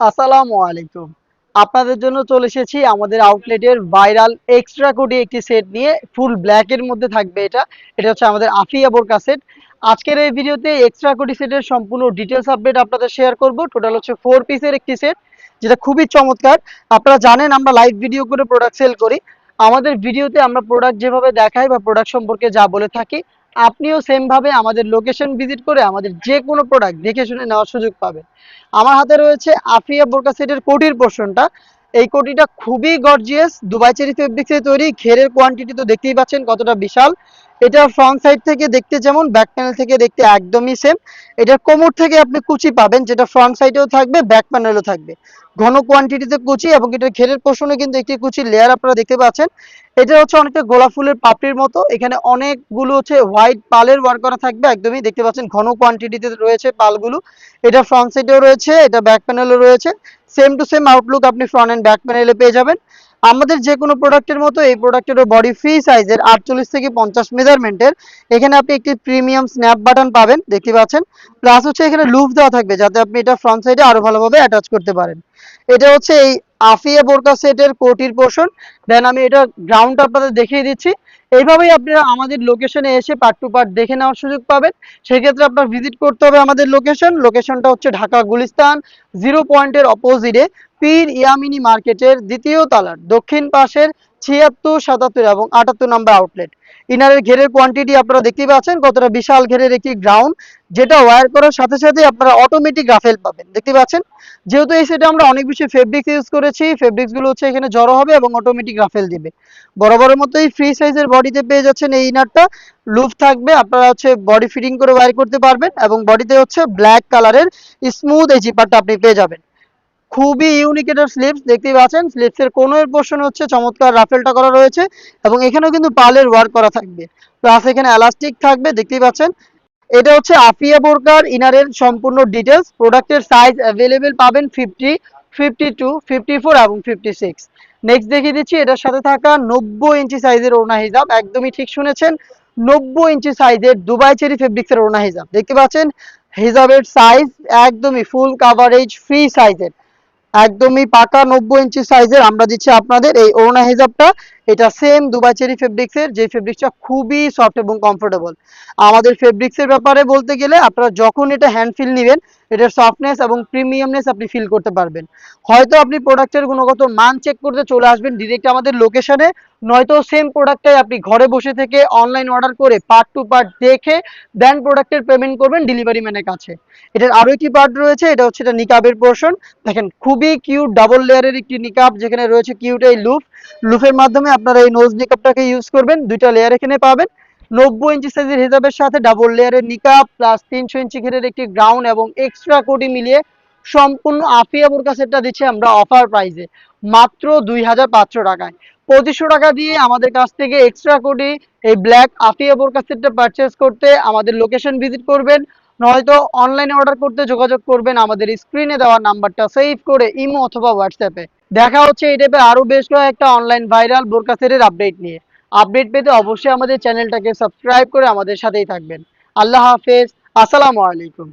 আসসালামু আলাইকুম। আপনাদের জন্য চলে এসেছি আমাদের আউটলেটের ভাইরাল এক্সট্রা কোটি একটি সেট নিয়ে ফুল ব্ল্যাকের মধ্যে থাকবে এটা। এটা হচ্ছে আমাদের আফিয়া বোরকা সেট আজকের এই ভিডিওতে এক্সট্রা কোটি সেটের সম্পূর্ণ ডিটেলস আপডেট আপনাদের শেয়ার করব। টোটাল হচ্ছে ফোর পিসের একটি সেট যেটা খুবই চমৎকার। আপনারা জানেন, আমরা লাইভ ভিডিও করে প্রোডাক্ট সেল করি। আমাদের ভিডিওতে আমরা প্রোডাক্ট যেভাবে দেখাই বা প্রোডাক্ট সম্পর্কে যা বলে থাকি আপনিও সেম ভাবে আমাদের লোকেশন ভিজিট করে আমাদের যে কোনো প্রোডাক্ট দেখে শুনে নেওয়ার সুযোগ পাবেন। আমার হাতে রয়েছে আফিয়া বোরকা সেটের কোটির পোর্শনটা এই কোটিটা খুবই গর্জিয়াস দুবাই চেরি ফেব্রিক থেকে তৈরি, ঘেরের কোয়ান্টিটি তো দেখতেই পাচ্ছেন কতটা বিশাল। এটা ফ্রন্ট সাইড থেকে দেখতে যেমন ব্যাক প্যানেল থেকে দেখতে একদমই সেম এটার কোমর থেকে আপনি কুচি পাবেন, যেটা ফ্রন্ট সাইডেও থাকবে ব্যাক প্যানেলও থাকবে। ঘন কোয়ান্টিটিতে কুচি এবং এটা ঘেরের পোষণে কিন্তু একটি কুচি লেয়ার আপনারা দেখতে পাচ্ছেন। এটা হচ্ছে অনেকটা গোলাপ ফুলের পাপড়ির মতো। এখানে অনেকগুলো হচ্ছে হোয়াইট পালের ওয়ার্ক করা থাকবে, একদমই দেখতে পাচ্ছেন ঘন কোয়ান্টিটিতে রয়েছে পালগুলো। এটা ফ্রন্ট সাইডেও রয়েছে, এটা ব্যাক প্যানেলও রয়েছে। সেম টু সেম আউটলুক আপনি ফ্রন্ট অ্যান্ড ব্যাক প্যানেলে পেয়ে যাবেন। আমাদের যে কোনো প্রোডাক্টের মতো এই প্রোডাক্টেরও বডি ফ্রি সাইজের আটচল্লিশ থেকে পঞ্চাশ মেজারমেন্টের এখানে আপনি একটি প্রিমিয়াম স্ন্যাপ বাটন পাবেন, দেখতে পাচ্ছেন। প্লাস হচ্ছে এখানে লুফ দেওয়া থাকবে, যাতে আপনি এটা ফ্রন্ট সাইডে আরও ভালোভাবে অ্যাটাচ করতে পারেন। এটা হচ্ছে এই আফিয়া বোরকা সেটের কোটির পোর্শন দেন আমি এটা গ্রাউন্ড আপনাদের দেখিয়ে দিচ্ছি। এইভাবেই আপনারা আমাদের লোকেশনে এসে পার্ট টু পার্ট দেখে নেওয়ার সুযোগ পাবেন। সেক্ষেত্রে আপনার ভিজিট করতে হবে আমাদের লোকেশন লোকেশনটা হচ্ছে ঢাকা, গুলিস্তান জিরো পয়েন্টের অপোজিটে পীর ইয়ামিনী মার্কেটের দ্বিতীয় তলার দক্ষিণ পাশের ছিয়াত্তর, সাতাত্তর এবং আটাত্তর নম্বর আউটলেট ইনারের ঘেরের কোয়ান্টিটি আপনারা দেখতে পাচ্ছেন, কতটা বিশাল ঘেরের একটি গ্রাউন্ড যেটা ওয়্যার করার সাথে সাথে আপনারা অটোমেটিক রাফেল পাবেন। দেখতে পাচ্ছেন? যেহেতু এই সেটে আমরা অনেক বেশি ফেব্রিক্স ইউজ করেছি ফেব্রিক্সগুলো হচ্ছে এখানে জড়ো হবে এবং অটোমেটিক রাফেল দিবে। বরাবরের মতোই ফ্রি সাইজের বডিতে পেয়ে যাচ্ছেন এই ইনারটা। লুফ থাকবে, আপনারা হচ্ছে বডি ফিটিং করে ওয়্যার করতে পারবেন এবং বডিতে হচ্ছে ব্ল্যাক কালারের স্মুথ এই জিপারটা আপনি পেয়ে যাবেন। খুবই ইউনিক এটার স্লিপস দেখতেই পাচ্ছেন? স্লিপসের কোনো পোর্শন হচ্ছে চমৎকার রাফেলটা করা রয়েছে এবং এখানেও কিন্তু পালের ওয়ার্ক করা থাকবে। প্লাস এখানে এলাস্টিক থাকবে, দেখতেই পাচ্ছেন? এটা হচ্ছে আফিয়া বোরকার ইনারের সম্পূর্ণ ডিটেলস প্রোডাক্টের সাইজ অ্যাভেলেবেল পাবেন fifty fifty two fifty four এবং ফিফটি সিক্স নেক্সট দেখিয়ে দিচ্ছি, এটার সাথে থাকা নব্বই ইঞ্চি সাইজের ওড়না হিজাব। একদমই ঠিক শুনেছেন, নব্বই ইঞ্চি সাইজের দুবাই চেরি ফেব্রিক্সের ওড়না হিজাব। দেখতে পাচ্ছেন, হিজাবের সাইজ একদমই ফুল কাভারেজ ফ্রি সাইজের একদমই পাকা নব্বই ইঞ্চি সাইজের আমরা দিচ্ছি আপনাদের এই ওড়না হিজাবটা। এটা সেম দুবাই চেরি ফেব্রিক্সের যে ফেব্রিক্সটা খুবই সফট এবং কমফোর্টেবল আমাদের ফেব্রিক্সের ব্যাপারে বলতে গেলে আপনারা যখন এটা হ্যান্ড ফিল নেবেন, এটার সফটনেস এবং প্রিমিয়ামনেস আপনি ফিল করতে পারবেন। হয়তো আপনি প্রোডাক্টের গুণগত মান চেক করতে চলে আসবেন ডিরেক্ট আমাদের লোকেশনে নয়তো সেম প্রোডাক্টটাই আপনি ঘরে বসে থেকে অনলাইন অর্ডার করে পার্ট টু পার্ট দেখে দেন প্রোডাক্টের পেমেন্ট করবেন ডেলিভারি ম্যানের কাছে। এটার আরও একটি পার্ট রয়েছে, এটা হচ্ছে এটা নিকাবের পোর্শন দেখেন, খুবই কিউট ডাবল লেয়ারের একটি নিকাব যেখানে রয়েছে কিউট এই লুফ লুফের মাধ্যমে আপনারা এই নোজ নিকাবটাকে ইউজ করবেন, দুইটা লেয়ার এখানে পাবেন। নব্বই ইঞ্চি সাইজের হিসাবের সাথে ডাবল লেয়ারের নিকাব প্লাস তিনশো ইঞ্চি ঘেরের একটি গ্রাউন্ড এবং এক্সট্রা কোটি মিলিয়ে সম্পূর্ণ আফিয়া বোরকা সেটটা দিচ্ছি আমরা অফার প্রাইসে মাত্র দুই হাজার পাঁচশো টাকায়। পঁচিশশো টাকা দিয়ে আমাদের কাছ থেকে এক্সট্রা কোটি এই ব্ল্যাক আফিয়া বোরকা সেটটা পারচেস করতে আমাদের লোকেশন ভিজিট করবেন। নয়তো অনলাইনে অর্ডার করতে যোগাযোগ করবেন। আমাদের স্ক্রিনে দেওয়া নাম্বারটা সেভ করে ইমো অথবা হোয়াটসঅ্যাপে দেখা হচ্ছে এই টাইপে আরও বেশ কয়েকটা অনলাইন ভাইরাল বোরকা সেটের আপডেট নিয়ে। আপডেট পেতে অবশ্যই আমাদের চ্যানেলটাকে সাবস্ক্রাইব করে আমাদের সাথেই থাকবেন। আল্লাহ হাফেজ। আসসালামু আলাইকুম।